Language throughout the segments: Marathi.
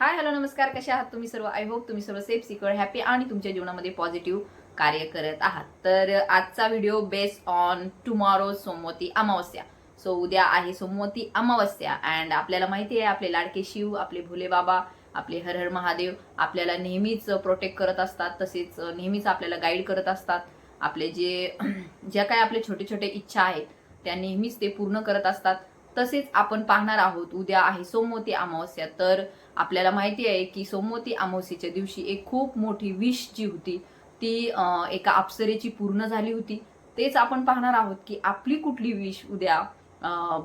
हाय हॅलो नमस्कार. कसे आहात तुम्ही सर्व? आय होप तुम्ही सर्व सेफ सिक्युअर हॅपी आणि तुमच्या जीवनामध्ये पॉझिटिव्ह कार्य करत आहात. तर आजचा video based on tomorrow Somvati Amavasya. So उद्या आहे सोमवती अमावस्या अँड आपल्याला माहिती आहे आपले लाडके शिव आपले भोले बाबा आपले हर हर महादेव आपल्याला नेहमीच प्रोटेक्ट करत असतात. तसेच नेहमीच आपल्याला गाईड करत असतात. आपले जे ज्या काय आपले छोटे छोटे इच्छा आहेत त्या नेहमीच ते पूर्ण करत असतात. तसेच आपण पाहणार आहोत उद्या आहे सोमवती अमावस्या. तर आपल्याला माहिती आहे की सोमवती अमावस्येच्या दिवशी एक खूप मोठी विश जी होती ती एका अप्सरेची पूर्ण झाली होती. तेच आपण पाहणार आहोत की आपली कुठली विश उद्या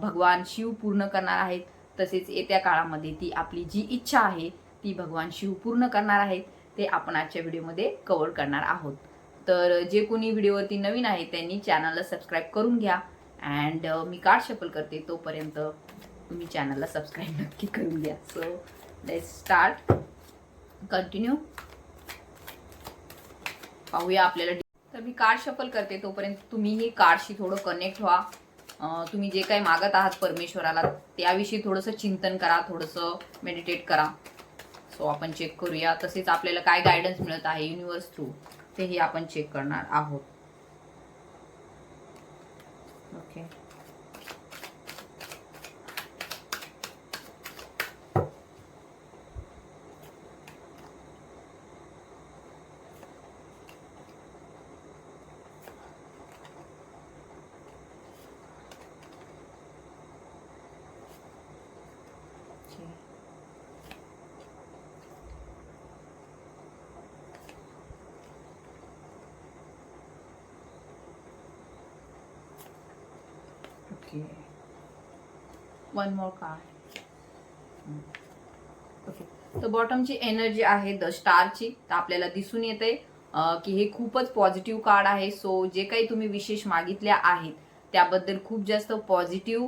भगवान शिव पूर्ण करणार आहेत. तसेच येत्या काळामध्ये ती आपली जी इच्छा आहे ती भगवान शिव पूर्ण करणार आहेत. ते आपण आजच्या व्हिडिओमध्ये कव्हर करणार आहोत. तर जे कोणी व्हिडिओवरती नवीन आहे त्यांनी चॅनलला सबस्क्राईब करून घ्या. अँड मी कार्ड शफल करते तोपर्यंत तुम्ही चॅनलला सबस्क्राईब नक्की करून घ्या. सो लेट्स स्टार्ट कंटिन्यू पाहूया आपल्याला तर मी कार्ड शफल करते तोपर्यंत तुम्हीही कार्डशी थोडं कनेक्ट व्हा. तुम्ही जे काही मागत आहात परमेश्वराला त्याविषयी थोडंसं चिंतन करा थोडंसं मेडिटेट करा. सो आपण चेक करूया. तसेच आपल्याला काय गायडन्स मिळत आहे युनिवर्स थ्रू तेही आपण चेक करणार आहोत. Okay okay one more card okay तर बॉटमची एनर्जी आहे द स्टारची तर आपल्याला दिसून येते की हे खूपच पॉझिटिव्ह कार्ड आहे. सो जे काही तुम्ही विशेष मागितल्या आहेत त्याबद्दल खूप जास्त पॉझिटिव्ह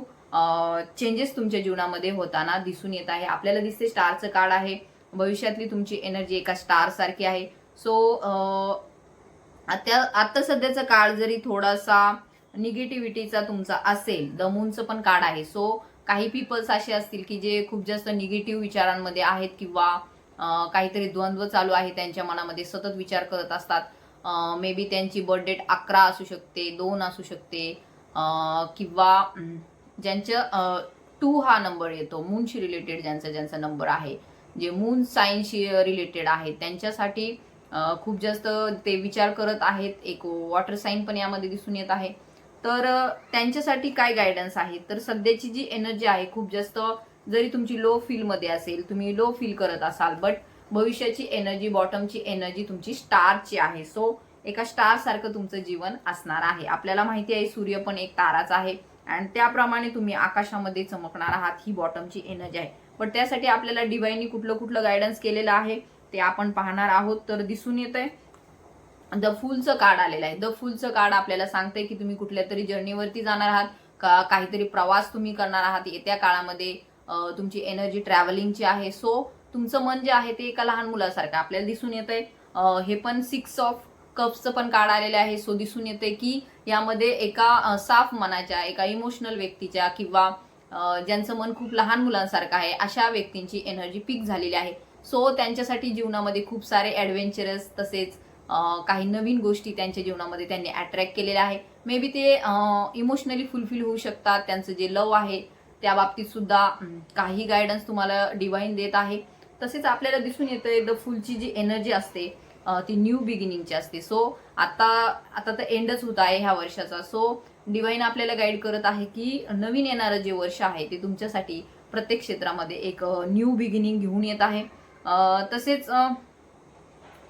चेंजेस तुमच्या जीवनामध्ये होताना दिसून येत आहे. आपल्याला दिसते स्टारचं कार्ड आहे. भविष्यातली तुमची एनर्जी एका स्टार सारखी आहे. सो आता आता सध्याचा काळ जरी थोडासा निगेटिव्हिटीचा तुमचा असेल द मूनचं पण कार्ड आहे. सो काही पीपल्स असे असतील की जे खूप जास्त निगेटिव्ह विचारांमध्ये आहेत किंवा काहीतरी द्वंद्व चालू आहे त्यांच्या मनामध्ये सतत विचार करत असतात. मे बी त्यांची बर्थ डेट अकरा असू शकते दोन असू शकते किंवा ज्यांचं टू हा नंबर येतो मूनशी रिलेटेड ज्यांचा ज्यांचा नंबर आहे. जे मून सायन्सशी रिलेटेड आहे त्यांच्यासाठी खूप जास्त ते विचार करत आहेत. एक वॉटर साईन पण यामध्ये दिसून येत आहे. तर त्यांच्यासाठी काय गायडन्स आहे? तर सध्याची जी एनर्जी आहे खूप जास्त जरी तुमची लो फीलमध्ये असेल तुम्ही लो फील करत असाल बट भविष्याची एनर्जी बॉटमची एनर्जी तुमची स्टारची आहे. सो एका स्टार सारखं तुमचं जीवन असणार आहे. आपल्याला माहिती आहे सूर्य पण एक ताराच आहे. आणि त्याप्रमाणे तुम्ही आकाशामध्ये चमकणार आहात ही बॉटमची एनर्जी आहे. पण त्यासाठी आपल्याला डिवाईननी कुठलं कुठलं गायडन्स केलेलं आहे ते आपण पाहणार आहोत. तर दिसून येत आहे द फुलचं कार्ड आलेलं आहे. द फुलचं कार्ड आपल्याला सांगते की तुम्ही कुठल्या तरी जर्नीवरती जाणार आहात. का काहीतरी प्रवास तुम्ही करणार आहात. येत्या काळामध्ये तुमची एनर्जी ट्रॅव्हलिंगची आहे सो तुमचं मन जे आहे ते एका लहान मुलासारखं आपल्याला दिसून येत आहे हे पण सिक्स ऑफ कप्सचं पण कार्ड आलेलं आहे. सो दिसून येते की यामध्ये एका साफ मनाच्या एका इमोशनल व्यक्तीच्या किंवा ज्यांचं मन खूप लहान मुलांसारखं आहे अशा व्यक्तींची एनर्जी पीक झालेली आहे. सो त्यांच्यासाठी जीवनामध्ये खूप सारे ॲडव्हेंचरस तसेच काही नवीन गोष्टी त्यांच्या जीवनामध्ये त्यांनी अट्रॅक्ट केलेल्या आहे मे बी ते इमोशनली फुलफिल होऊ शकतात. त्यांचं जे लव आहे त्या बाबतीत सुद्धा काही गायडन्स तुम्हाला डिवाईन देत आहे. तसेच आपल्याला दिसून येतंय द फुलची जी एनर्जी असते ती न्यू बिगिनिंगची असते. सो आता आता तर एंडच होत आहे ह्या वर्षाचा. सो डिवाईन आपल्याला गाईड करत आहे की नवीन येणारं जे वर्ष आहे ते तुमच्यासाठी प्रत्येक क्षेत्रामध्ये एक न्यू बिगिनिंग घेऊन येत आहे. तसेच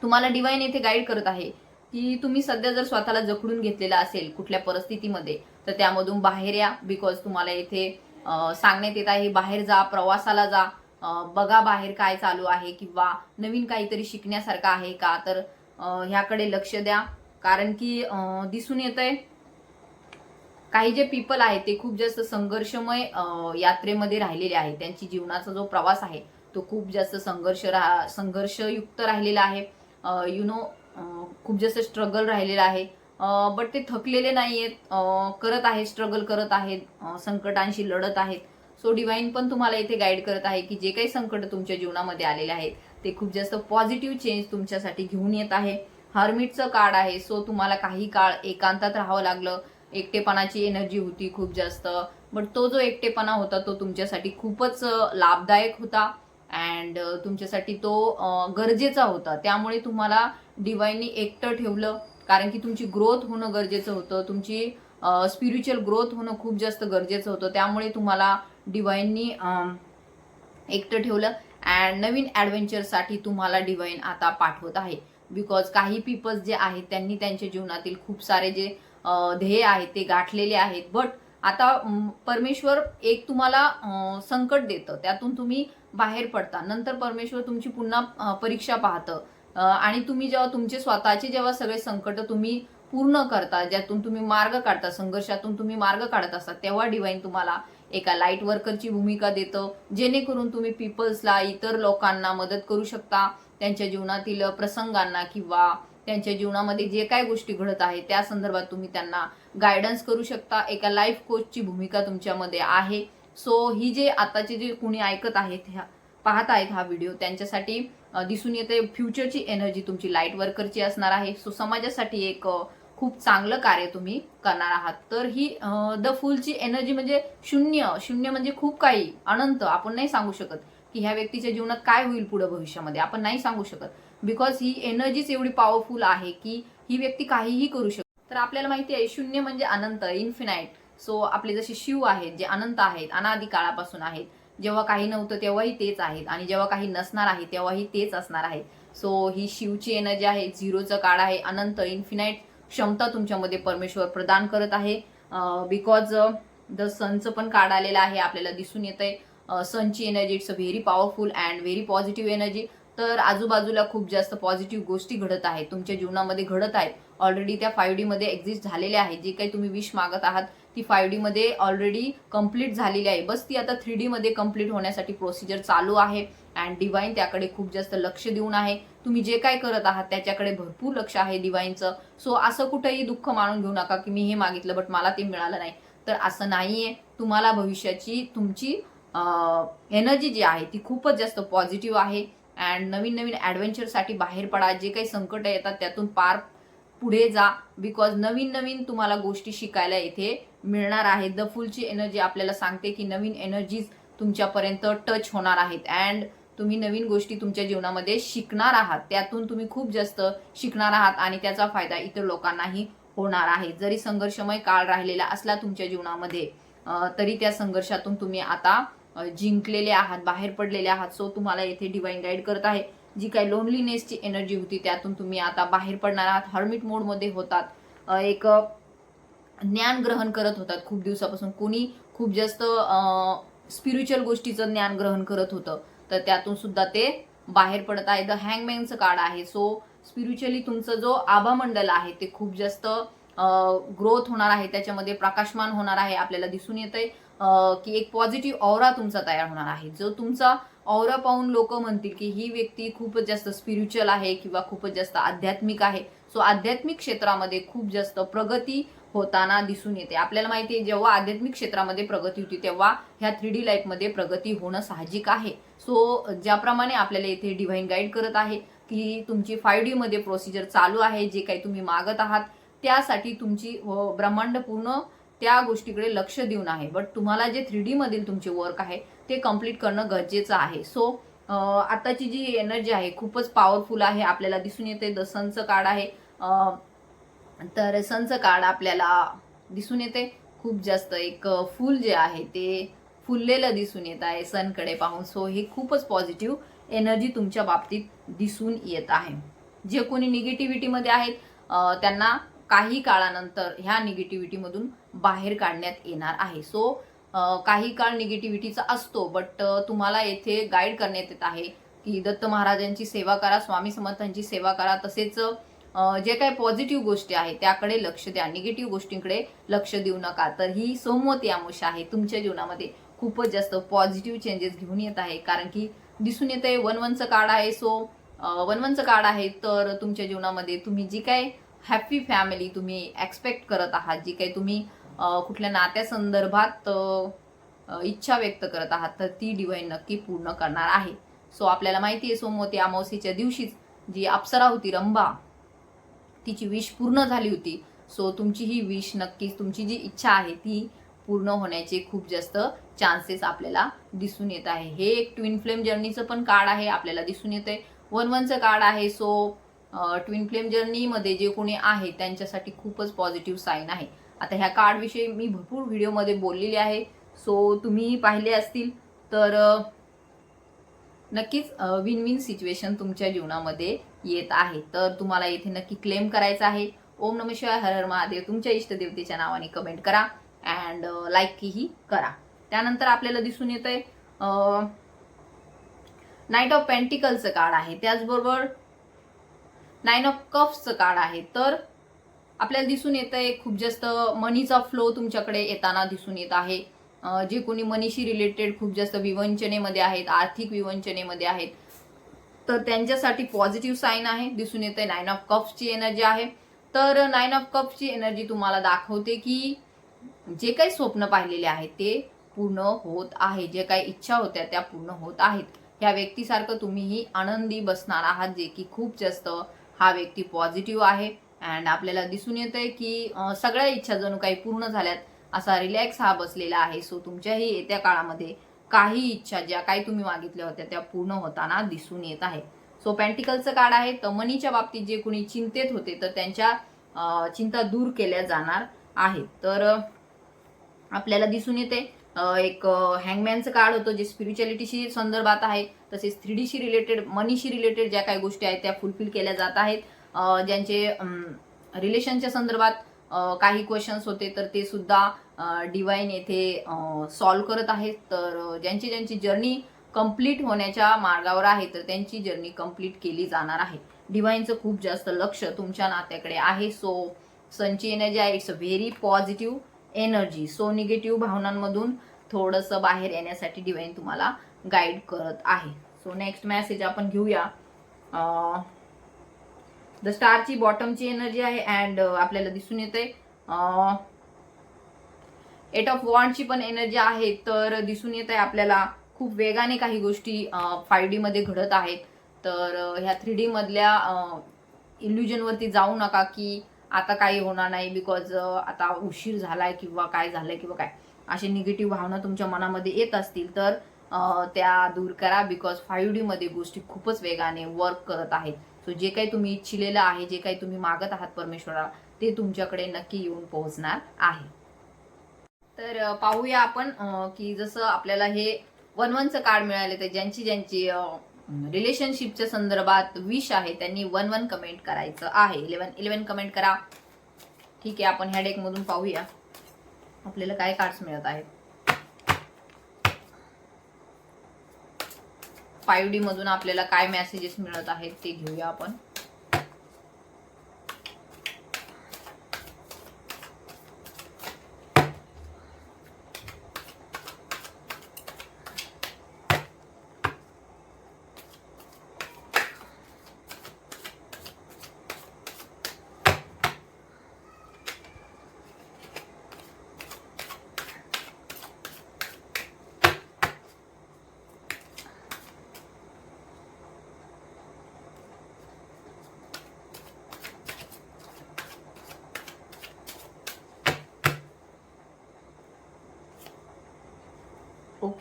तुम्हाला डिवाईन येथे गाईड करत आहे. की तुम्ही सध्या जर स्वतःला जखडून घेतलेला असेल कुठल्या परिस्थितीमध्ये तर त्यामधून बाहेर या बिकॉज तुम्हाला येथे सांगण्यात येत आहे बाहेर जा प्रवासाला जा. बघा बाहेर काय चालू आहे किंवा नवीन काहीतरी शिकण्यासारखं आहे का तर ह्याकडे लक्ष द्या. कारण की दिसून येत आहे काही जे पीपल आहेत ते खूप जास्त संघर्षमय यात्रेमध्ये राहिलेले आहेत. त्यांची जीवनाचा जो प्रवास आहे तो खूप जास्त संघर्ष राहा संघर्षयुक्त राहिलेला आहे. यु नो खूप जास्त स्ट्रगल राहिलेला आहे. बट ते थकलेले नाही आहेत करत आहेत स्ट्रगल करत आहेत. संकटांशी लढत आहेत. सो डिवाईन पण तुम्हाला इथे गाईड करत आहे की जे काही संकट तुमच्या जीवनामध्ये आलेले आहेत ते खूप जास्त पॉझिटिव्ह चेंज तुमच्यासाठी घेऊन येत आहे. हर्मिटचं कार्ड आहे. सो तुम्हाला काही काळ एकांतात राहावं लागलं. एकटेपणाची एनर्जी होती खूप जास्त. बट तो जो एकटेपणा होता तो तुमच्यासाठी खूपच लाभदायक होता. अँड uh, तुमच्यासाठी तो गरजेचा होता. त्यामुळे तुम्हाला डिवाईननी एकटं ठेवलं. कारण की तुमची ग्रोथ होणं गरजेचं होतं. तुमची स्पिरिच्युअल ग्रोथ होणं खूप जास्त गरजेचं होतं. त्यामुळे तुम्हाला डिवाईननी एकटं ठेवलं. अँड नवीन ॲडव्हेंचरसाठी तुम्हाला डिवाईन आता पाठवत आहे. बिकॉज काही पीपल्स जे आहेत त्यांनी त्यांच्या जीवनातील खूप सारे जे ध्येय आहेत ते गाठलेले आहेत. बट आता परमेश्वर एक तुम्हाला संकट देतं. त्यातून तुम्ही बाहेर पडता नंतर परमेश्वर तुमची पुन्हा परीक्षा पाहतं. आणि तुम्ही जेव्हा तुमचे स्वतःचे जेव्हा सगळे संकट तुम्ही पूर्ण करता ज्यातून तुम्ही मार्ग काढता संघर्षातून तुम्ही मार्ग काढत असता तेव्हा डिवाईन तुम्हाला एका लाइट वर्करची भूमिका देतं. जेणेकरून तुम्ही पीपल्सला इतर लोकांना मदत करू शकता. त्यांच्या जीवनातील प्रसंगांना किंवा त्यांच्या जीवनामध्ये जे काय गोष्टी घडत आहे त्या संदर्भात तुम्ही त्यांना गायडन्स करू शकता. एका लाईफ कोचची भूमिका तुमच्यामध्ये आहे. सो ही जे आताचे जे कुणी ऐकत आहेत ह्या पाहत आहेत हा व्हिडिओ त्यांच्यासाठी दिसून येते फ्युचरची एनर्जी तुमची लाइट वर्करची असणार आहे. सो समाजासाठी एक खूप चांगलं कार्य तुम्ही करणार आहात. तर ही द फुलची एनर्जी म्हणजे शून्य शून्य म्हणजे खूप काही अनंत आपण नाही सांगू शकत की ह्या व्यक्तीच्या जीवनात काय होईल पुढे भविष्यामध्ये आपण नाही सांगू शकत. बिकॉज ही एनर्जीच एवढी पॉवरफुल आहे की ही व्यक्ती काहीही करू शकते. तर आपल्याला माहिती आहे शून्य म्हणजे अनंत इन्फिनाईट सो आपले जसे शिव आहेत जे अनंत आहेत अनादी काळापासून आहेत जेव्हा काही नव्हतं तेव्हाही तेच आहेत आणि जेव्हा काही नसणार आहे तेव्हाही तेच असणार आहे. सो ही शिवची एनर्जी आहे झिरोचं काळ आहे अनंत इन्फिनाईट क्षमता तुमच्यामध्ये परमेश्वर प्रदान करत आहे. बिकॉज द सनचं पण कार्ड आलेलं आहे आपल्याला दिसून येत आहे सनची energy it's a very powerful and very positive energy तर आजूबाजूला खूप जास्त पॉझिटिव्ह गोष्टी घडत आहेत तुमच्या जीवनामध्ये घडत आहेत. ऑलरेडी त्या फायव्ह डीमध्ये एक्झिस्ट झालेल्या आहेत जे काही तुम्ही विश मागत आहात ती फाय डीमध्ये ऑलरेडी कंप्लीट झालेली आहे. बस ती आता थ्री डीमध्ये कंप्लीट होण्यासाठी प्रोसिजर चालू आहे. अँड डिवाईन त्याकडे खूप जास्त लक्ष देऊन आहे. तुम्ही जे काय करत आहात त्याच्याकडे भरपूर लक्ष आहे डिवाईनचं सो असं कुठेही दुःख मानून घेऊ नका की मी हे मागितलं बट मला ते मिळालं नाही. तर असं नाही आहे तुम्हाला भविष्याची तुमची एनर्जी जी आहे ती खूपच जास्त पॉझिटिव्ह आहे. अँड नवीन नवीन ॲडव्हेंचरसाठी बाहेर पडा. जे काही संकट येतात त्यातून पार पुढे जा. बिकॉज नवीन नवीन तुम्हाला गोष्टी शिकायला इथे मिळणार आहेत द फुलची एनर्जी आपल्याला सांगते की नवीन एनर्जीज तुमच्यापर्यंत टच होणार आहेत. अँड तुम्ही नवीन गोष्टी तुमच्या जीवनामध्ये शिकणार आहात. त्यातून तुम्ही खूप जास्त शिकणार आहात आणि त्याचा फायदा इतर लोकांनाही होणार आहे. जरी संघर्षमय काळ राहिलेला असला तुमच्या जीवनामध्ये तरी त्या संघर्षातून तुम्ही आता जिंकलेले आहात बाहेर पडलेले आहात. सो तुम्हाला येथे डिवाईन गाईड करत आहे. जी काही लोनलीनेसची एनर्जी होती त्यातून तुम्ही आता बाहेर पडणार आहात. हर्मिट मोडमध्ये होतात. एक ज्ञान ग्रहण करत होतात खूप दिवसापासून. कोणी खूप जास्त स्पिरिच्युअल गोष्टीचं ज्ञान ग्रहण करत होतं. तर त्यातून सुद्धा ते बाहेर पडत आहे. द हँगमॅनचं कार्ड आहे. सो स्पिरिच्युअली तुमचं जो आभामंडल आहे ते खूप जास्त ग्रोथ होणार आहे. त्याच्यामध्ये प्रकाशमान होणार आहे. आपल्याला दिसून येत आहे की एक पॉझिटिव्ह ऑरा तुमचा तयार होणार आहे. जो तुमचा ऑरा पाहून लोक म्हणतील की ही व्यक्ती खूपच जास्त स्पिरिच्युअल आहे किंवा खूपच जास्त आध्यात्मिक आहे. सो आध्यात्मिक क्षेत्रामध्ये खूप जास्त प्रगती होताना दिसून येते. आपल्याला माहिती आहे जेव्हा आध्यात्मिक क्षेत्रामध्ये प्रगती होती तेव्हा ह्या थ्री डी लाईफमध्ये प्रगती होणं साहजिक आहे. सो ज्याप्रमाणे आपल्याला इथे डिव्हाइन गाईड करत आहे की तुमची फाय डीमध्ये प्रोसिजर चालू आहे जे काही तुम्ही मागत आहात त्यासाठी तुमची हो, ब्रह्मांड पूर्ण त्या गोष्टीकडे लक्ष देऊन आहे. बट तुम्हाला जे थ्री डीमधील तुमचे वर्क आहे ते कंप्लीट करणं गरजेचं आहे. सो आताची जी एनर्जी आहे खूपच पॉवरफुल आहे आपल्याला दिसून येते दसनचं कार्ड आहे. तर सनचं कार्ड आपल्याला दिसून येते. खूप जास्त एक फुल फूल जे आहे ते फुललेलं दिसून येत आहे सनकडे पाहून. सो हे खूपच पॉझिटिव्ह एनर्जी तुमच्या बाबतीत दिसून येत आहे. जे कोणी निगेटिव्हिटीमध्ये आहेत त्यांना काही काळानंतर ह्या निगेटिव्हिटीमधून बाहेर काढण्यात येणार आहे. सो काही काळ निगेटिव्हिटीचा असतो बट तुम्हाला येथे गाईड करण्यात येत आहे की दत्त महाराजांची सेवा करा स्वामी समर्थांची सेवा करा तसेच जे काही पॉझिटिव्ह गोष्टी आहेत त्याकडे लक्ष द्या. निगेटिव्ह गोष्टींकडे लक्ष देऊ नका. तर ही सोमवती आमुष आहे. तुमच्या जीवनामध्ये खूपच जास्त पॉझिटिव्ह चेंजेस घेऊन येत आहे. कारण की दिसून येत आहे वन वनचं कार्ड आहे. सो वन वनचं कार्ड आहे. तर तुमच्या जीवनामध्ये तुम्ही जी काय हॅपी फॅमिली तुम्ही एक्सपेक्ट करत आहात जी काही तुम्ही कुठल्या नात्यासंदर्भात संदर्भात इच्छा व्यक्त करत आहात तर ती डिवाईन नक्की पूर्ण करणार आहे. सो आपल्याला माहिती आहे सोमवती अमावस्येच्या दिवशीच जी अप्सरा होती रंभा तिची विश पूर्ण झाली होती. सो तुमची ही विश नक्कीच तुमची जी इच्छा आहे ती पूर्ण होण्याचे खूप जास्त चान्सेस आपल्याला दिसून येत आहे. हे एक ट्विन फ्लेम जर्नीचं पण कार्ड आहे आपल्याला दिसून येत आहे वन वनचं कार्ड आहे सो ट्विन फ्लेम जर्नीमध्ये जे कोणी आहे त्यांच्यासाठी खूपच पॉझिटिव्ह साईन आहे. आता ह्या कार्डविषयी मी भरपूर व्हिडिओमध्ये बोललेली आहे. सो तुम्हीही पाहिले असतील तर नक्कीच विन विन सिच्युएशन तुमच्या जीवनामध्ये येत आहे. तर तुम्हाला येथे नक्की क्लेम करायचं आहे. ओम नम शिवाय हर हर महादेव. तुमच्या इष्टदेवतेच्या नावाने कमेंट करा अँड लाईकही करा. त्यानंतर आपल्याला दिसून येत आहे नाईट ऑफ पेंटिकलचं कार्ड आहे. त्याचबरोबर नाईन ऑफ कफ्सचं कार्ड आहे. तर आपल्याला दिसून येत आहे खूप जास्त मनीचा फ्लो तुमच्याकडे येताना दिसून येत आहे. जे कोणी मनीशी रिलेटेड खूप जास्त विवंचनेमध्ये आहेत आर्थिक विवंचनेमध्ये आहेत तर त्यांच्यासाठी पॉझिटिव्ह साईन आहे. दिसून येते नाईन ऑफ कप्सची एनर्जी आहे. तर नाईन ऑफ कप्सची एनर्जी तुम्हाला दाखवते की जे काही स्वप्न पाहिलेले आहेत ते पूर्ण होत आहे. जे काही इच्छा होत्या त्या पूर्ण होत आहेत. ह्या व्यक्तीसारखं तुम्हीही आनंदी बसणार आहात जे की खूप जास्त हा व्यक्ती पॉझिटिव्ह आहे. अँड आपल्याला दिसून येत आहे की सगळ्या इच्छा जणू काही पूर्ण झाल्यात असा रिलॅक्स हा बसलेला आहे. सो तुमच्याही येत्या काळामध्ये काही इच्छा ज्या काही तुम्ही मागितल्या होत्या त्या पूर्ण होताना दिसून येत आहे. सो पॅन्टिकलचं कार्ड आहे. तर मनीच्या बाबतीत जे कुणी चिंतेत होते तर त्यांच्या चिंता दूर केल्या जाणार आहेत. तर आपल्याला दिसून येते एक हँगमॅनचं कार्ड होतं जे स्पिरिच्युअलिटीशी संदर्भात आहे. तसेच थ्री डीशी रिलेटेड मनीशी रिलेटेड ज्या काही गोष्टी आहेत त्या फुलफिल केल्या जात आहेत. ज्यांचे रिलेशनच्या संदर्भात काही क्वेश्चन्स होते तर ते सुद्धा डिवाईन येथे सॉल्व करत आहेत. तर ज्यांची ज्यांची जर्नी कंप्लीट होण्याच्या मार्गावर आहे तर त्यांची जर्नी कंप्लीट केली जाणार आहे. डिवाईनचं खूप जास्त लक्ष तुमच्या नात्याकडे आहे. सो सनची एनर्जी आहे. It's a very positive energy so negative भावनांमधून थोडंसं बाहेर येण्यासाठी डिवाईन तुम्हाला गाईड करत आहे. सो नेक्स्ट मॅसेज आपण घेऊया. द स्टारची बॉटमची एनर्जी आहे अँड uh, आपल्याला दिसून येते एट ऑफ वॉन्डची पण एनर्जी आहे तर दिसून येत आहे आपल्याला खूप वेगाने काही गोष्टी uh, फाय डी मध्ये घडत आहेत. तर uh, ह्या थ्री डी मधल्या इल्युजनवरती जाऊ नका की आता काही होणार नाही बिकॉज आता उशीर झालाय किंवा काय झालंय किंवा काय. असे निगेटिव्ह भावना तुमच्या मनामध्ये येत असतील तर त्या दूर करा बिकॉज फाईव्ह डी मध्ये गोष्टी खूपच वेगाने वर्क करत आहेत. सो जे काही तुम्ही इच्छिलेलं आहे जे काही तुम्ही मागत आहात परमेश्वरा ते तुमच्याकडे नक्की येऊन पोहोचणार आहे. तर पाहूया आपण की जसं आपल्याला हे वन वनचं कार्ड मिळाले तर ज्यांची ज्यांची रिलेशनशिपच्या संदर्भात विश आहे त्यांनी वन वन कमेंट करायचं आहे. इलेवन इलेवन कमेंट करा. ठीक आहे आपण ह्या डेकमधून पाहूया. आपल्याला काय कार्ड्स मिळत आहेत? फाईव्ह डी मधून आपल्याला काय मेसेजेस मिळत आहेत ते घेऊया आपण.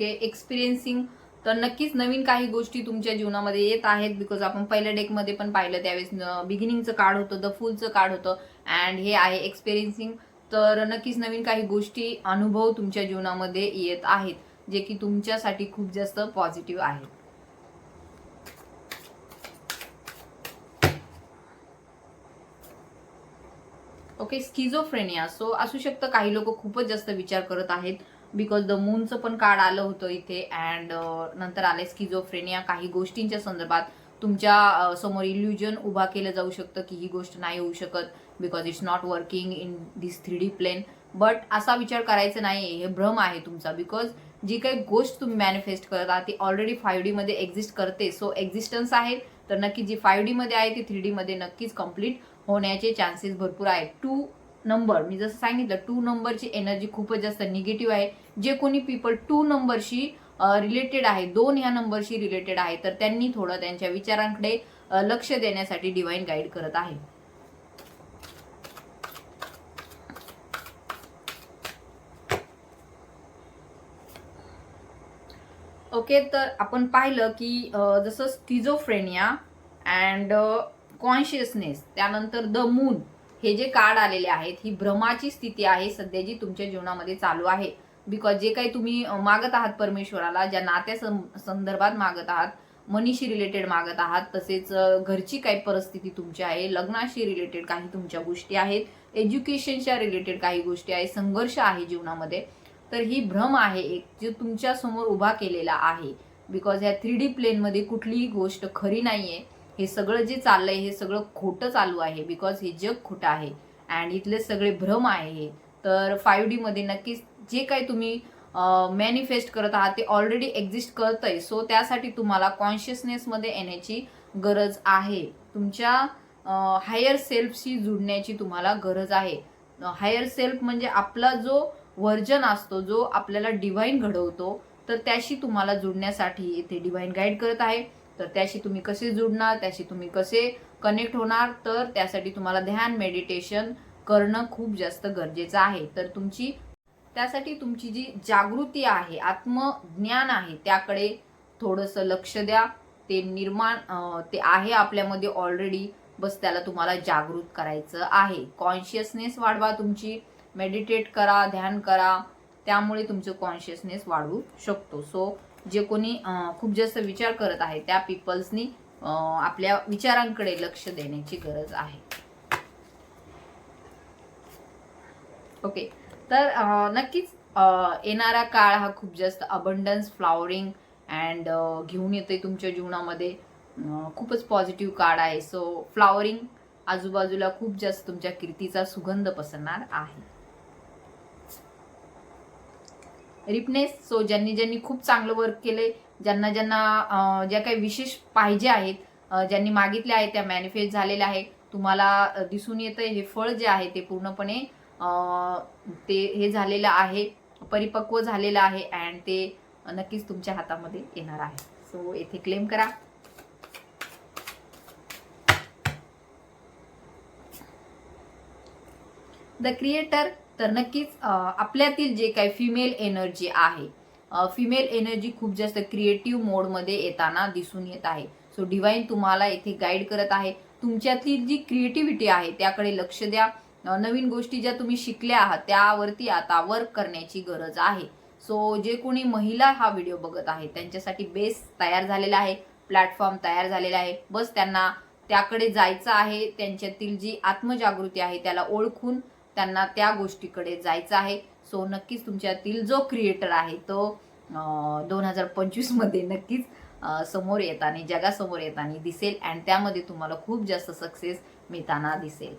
ओके एक्सपिरियन्सिंग तर नक्कीच नवीन काही गोष्टी तुमच्या जीवनामध्ये येत आहेत बिकॉज आपण पहिल्या डेकमध्ये पण पाहिलं त्यावेळेस बिगिनिंगचं कार्ड होतं द फुलचं कार्ड होतं अँड हे आहे एक्सपिरियन्सिंग तर नक्कीच नवीन काही गोष्टी अनुभव तुमच्या जीवनामध्ये येत आहेत जे की तुमच्यासाठी खूप जास्त पॉझिटिव्ह आहेत ओके स्किझोफ्रेनिया सो असू शकतं काही लोक खूपच जास्त विचार करत आहेत. बिकॉज द मूनचं पण कार्ड आलं होतं इथे अँड uh, नंतर आले स्किझोफ्रेनिया काही गोष्टींच्या संदर्भात तुमच्या uh, समोर इल्युजन उभा केलं जाऊ शकतं की ही गोष्ट नाही होऊ शकत because it's not working in this three D plane but असा विचार करायचा नाही हे भ्रम आहे तुमचा बिकॉज जी काही गोष्ट तुम्ही मॅनिफेस्ट करत आहात ती ऑलरेडी फाईव्ह डीमध्ये एक्झिस्ट करते. सो एक्झिस्टन्स आहे तर नक्की जी फाईव्ह डीमध्ये आहे ती थ्री डीमध्ये नक्कीच कंप्लीट होण्याचे चान्सेस भरपूर आहेत. To number. मी जसं सांगितलं टू नंबरची एनर्जी खूपच जास्त निगेटिव्ह आहे. जे कोणी पीपल टू नंबरशी रिलेटेड आहे दोन ह्या नंबरशी रिलेटेड आहे तर त्यांनी थोडं त्यांच्या विचारांकडे लक्ष देण्यासाठी डिवाइन गाईड करत आहे. ओके तर आपण पाहिलं की जसं स्टिझोफ्रेनिया अँड कॉन्शियसनेस त्यानंतर द मून हे जे कार्ड आलेले आहेत ही भ्रमाची स्थिती आहे सध्या जी तुमच्या जीवनामध्ये चालू आहे. बिकॉज जे काही तुम्ही मागत आहात परमेश्वराला ज्या नात्या सं- संदर्भात मागत आहात मनीशी रिलेटेड मागत आहात तसेच घरची काही परिस्थिती तुमची आहे लग्नाशी रिलेटेड काही तुमच्या गोष्टी आहेत एज्युकेशनच्या रिलेटेड काही गोष्टी आहेत संघर्ष आहे जीवनामध्ये तर ही भ्रम आहे एक जो तुमच्यासमोर उभा केलेला आहे. बिकॉज ह्या थ्री डी प्लेनमध्ये कुठलीही गोष्ट खरी नाही आहे हे सगळं जे चाललंय हे सगळं खोटं चालू आहे बिकॉज हे जग खोटं आहे. अँड इथले सगळे भ्रम आहे. हे तर फायव्ह डीमध्ये नक्कीच जे काही तुम्ही मॅनिफेस्ट करत आहात ते ऑलरेडी एक्झिस्ट करत आहे सो त्यासाठी तुम्हाला कॉन्शियसनेसमध्ये येण्याची गरज आहे. तुमच्या हायर सेल्फशी जुडण्याची तुम्हाला गरज आहे. हायर सेल्फ म्हणजे आपला जो व्हर्जन असतो जो आपल्याला डिव्हाइन घडवतो तर त्याशी तुम्हाला जुडण्यासाठी इथे डिव्हाइन गाईड करत आहे. तर त्याशी तुम्ही कसे जुडणार त्याशी तुम्ही कसे कनेक्ट होणार तर त्यासाठी तुम्हाला ध्यान मेडिटेशन करणं खूप जास्त गरजेचं आहे. तर तुमची त्यासाठी तुमची जी जागृती आहे आत्मज्ञान आहे त्याकडे थोडंसं लक्ष द्या. ते निर्माण ते आहे आपल्यामध्ये ऑलरेडी बस त्याला तुम्हाला जागृत करायचं आहे. कॉन्शियसनेस वाढवा तुमची. मेडिटेट करा ध्यान करा. त्यामुळे तुमचं कॉन्शियसनेस वाढवू शकतो. सो जे कोणी खूप जास्त विचार करत आहे त्या पीपल्सनी आपल्या विचारांकडे लक्ष देण्याची गरज आहे. ओके तर नक्कीच येणारा काळ हा खूप जास्त अबंडन्स फ्लॉवरिंग अँड घेऊन येते तुमच्या जीवनामध्ये. खूपच पॉझिटिव्ह काळ आहे. सो फ्लॉवरिंग आजूबाजूला खूप जास्त तुमच्या कीर्तीचा सुगंध पसरणार आहे. रिपनेस. सो ज्यांनी ज्यांनी खूप चांगलं वर्क केले ज्यांना ज्यांना ज्या काही विशेष पाहिजे आहेत ज्यांनी मागितल्या आहेत त्या मॅनिफेस्ट झालेल्या आहे तुम्हाला दिसून येतं हे फळ जे आहे ते पूर्णपणे ते हे झालेलं आहे परिपक्व झालेलं आहे अँड ते नक्कीच तुमच्या हातामध्ये येणार आहे. सो येथे क्लेम करा. द क्रिएटर तर नक्कीच आपल्यातील जे काही फिमेल एनर्जी आहे फिमेल एनर्जी खूप जास्त क्रिएटिव्ह मोडमध्ये येताना दिसून येत आहे. सो डिवाईन तुम्हाला इथे गाईड करत आहे. तुमच्यातली जी क्रिएटिव्हिटी आहे त्याकडे लक्ष द्या. नवीन गोष्टी ज्या तुम्ही शिकल्या आहात त्यावरती आता वर्क करण्याची गरज आहे. सो जे कोणी महिला हा व्हिडिओ बघत आहे त्यांच्यासाठी बेस तयार झालेला आहे प्लॅटफॉर्म तयार झालेला आहे. बस त्यांना त्याकडे जायचं आहे त्यांच्यातील जी आत्मजागृती आहे त्याला ओळखून त्यांना त्या गोष्टीकडे जायचं आहे. सो नक्कीच तुमच्यातील जो क्रिएटर आहे तो दोन हजार पंचवीसमध्ये नक्कीच समोर येताना जगासमोर येताना दिसेल अँड त्यामध्ये तुम्हाला खूप जास्त सक्सेस मिळताना दिसेल.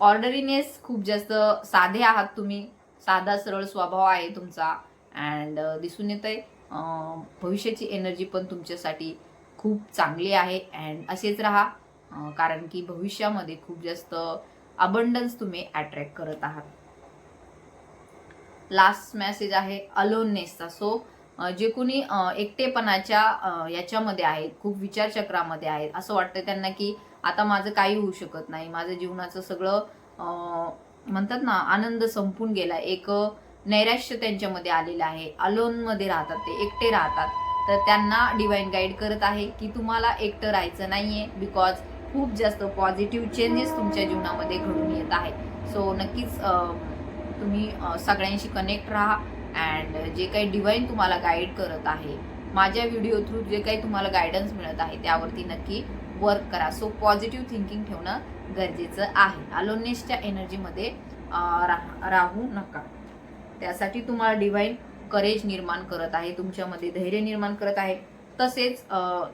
ऑर्डरीनेस खूप जास्त साधे आहात तुम्ही. साधा सरळ स्वभाव आहे तुमचा अँड दिसून येत आहे भविष्याची एनर्जी पण तुमच्यासाठी खूप चांगली आहे अँड असेच राहा. कारण की भविष्यामध्ये खूप जास्त अबंडन्स तुम्ही अट्रॅक्ट करत आहात. लास्ट मेसेज आहे अलोननेसचा सो जे कोणी एकटेपणाच्या याच्यामध्ये आहेत खूप विचारचक्रामध्ये आहेत असं वाटतं त्यांना की आता माझं काही होऊ शकत नाही. माझं जीवनाचं सगळं म्हणतात ना आनंद संपून गेला. एक नैराश्य त्यांच्यामध्ये आलेलं आहे. अलोनमध्ये राहतात ते एकटे राहतात. तर त्यांना डिवाईन गाईड करत आहे की तुम्हाला एकटं राहायचं नाही आहे बिकॉज खूप जास्त पॉझिटिव्ह चेंजेस तुमच्या जीवनामध्ये घडून येत आहे सो नक्कीच तुम्ही सगळ्यांशी कनेक्ट राहा अँड जे काही डिवाईन तुम्हाला गाईड करत आहे माझ्या व्हिडिओ थ्रू जे काही तुम्हाला गायडन्स मिळत आहे त्यावरती नक्की वर्क करा. सो पॉझिटिव्ह थिंकिंग ठेवणं गरजेचं आहे. अलोनेसच्या एनर्जीमध्ये राह- राहू नका. त्यासाठी तुम्हाला डिवाईन करेज निर्माण करत आहे तुमच्यामध्ये धैर्य निर्माण करत आहे. तसेच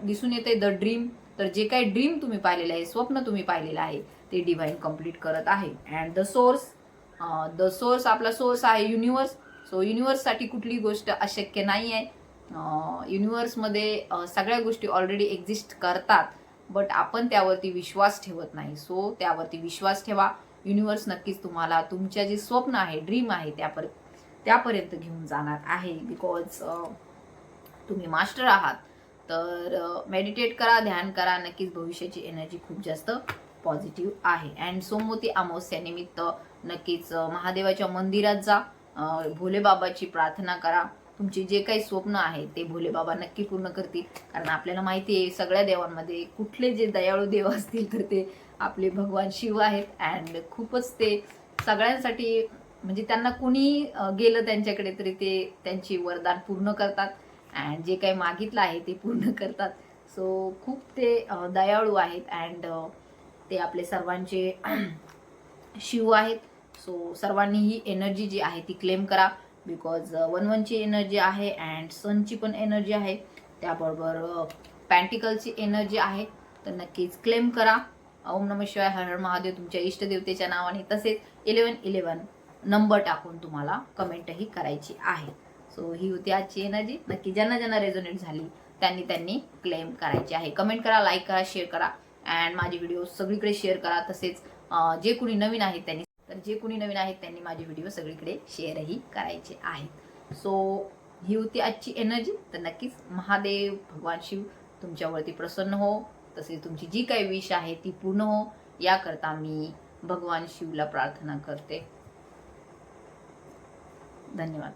दिसून येते द ड्रीम तर जे काही ड्रीम तुम्ही पाहिलेलं आहे स्वप्न तुम्ही पाहिलेलं आहे ते डिव्हाइन कंप्लीट करत आहे. And the source the source आपला सोर्स आहे युनिवर्स सो युनिवर्ससाठी कुठली गोष्ट अशक्य नाही आहे युनिवर्समध्ये सगळ्या गोष्टी ऑलरेडी एक्झिस्ट करतात बट आपण त्यावरती विश्वास ठेवत नाही. सो त्यावरती विश्वास ठेवा. युनिवर्स नक्कीच तुम्हाला तुमच्या जे स्वप्न आहे ड्रीम आहे त्यापर्यंत त्यापर्यंत घेऊन जाणार आहे. बिकॉज तुम्ही मास्टर आहात. तर मेडिटेट करा ध्यान करा. नक्कीच भविष्याची एनर्जी खूप जास्त पॉझिटिव्ह आहे. अँड सोमवती अमावस्यानिमित्त नक्कीच महादेवाच्या मंदिरात जा. भोलेबाबाची प्रार्थना करा. तुमचे जे काही स्वप्न आहे ते भोलेबाबा नक्की पूर्ण करतील. कारण आपल्याला माहिती आहे सगळ्या देवांमध्ये कुठले जे दयाळू देव असतील तर ते आपले भगवान शिव आहेत. अँड खूपच ते सगळ्यांसाठी म्हणजे त्यांना कुणी गेलं त्यांच्याकडे तरी ते त्यांची वरदान पूर्ण करतात. अँड जे काही मागितलं आहे ते पूर्ण करतात. सो खूप ते दयाळू आहेत अँड ते आपले सर्वांचे शिव आहेत. सो सर्वांनी ही एनर्जी जी आहे ती क्लेम करा बिकॉज वन वनची एनर्जी आहे अँड सनची पण एनर्जी आहे. त्याबरोबर पॅन्टिकलची एनर्जी आहे. तर नक्कीच क्लेम करा. ओम नम शिवाय हर हर महादेव तुमच्या इष्टदेवतेच्या नावाने तसेच इलेवन इलेवन नंबर टाकून तुम्हाला कमेंटही करायची आहे. सो ही होती आजची एनर्जी. नक्की ज्यांना ज्यांना रेझोनेट झाली त्यांनी त्यांनी क्लेम करायची आहे. कमेंट करा लाईक करा शेअर करा. अँड माझे व्हिडिओ सगळीकडे शेअर करा. तसेच जे कुणी नवीन आहेत त्यांनी तर जे कुणी नवीन आहेत त्यांनी माझे व्हिडिओ सगळीकडे शेअरही करायचे आहेत. सो ही होती आजची एनर्जी तर नक्कीच महादेव भगवान शिव तुमच्यावरती प्रसन्न हो. तसेच तुमची जी काही विश आहे ती पूर्ण हो. याकरता मी भगवान शिवला प्रार्थना करते. धन्यवाद.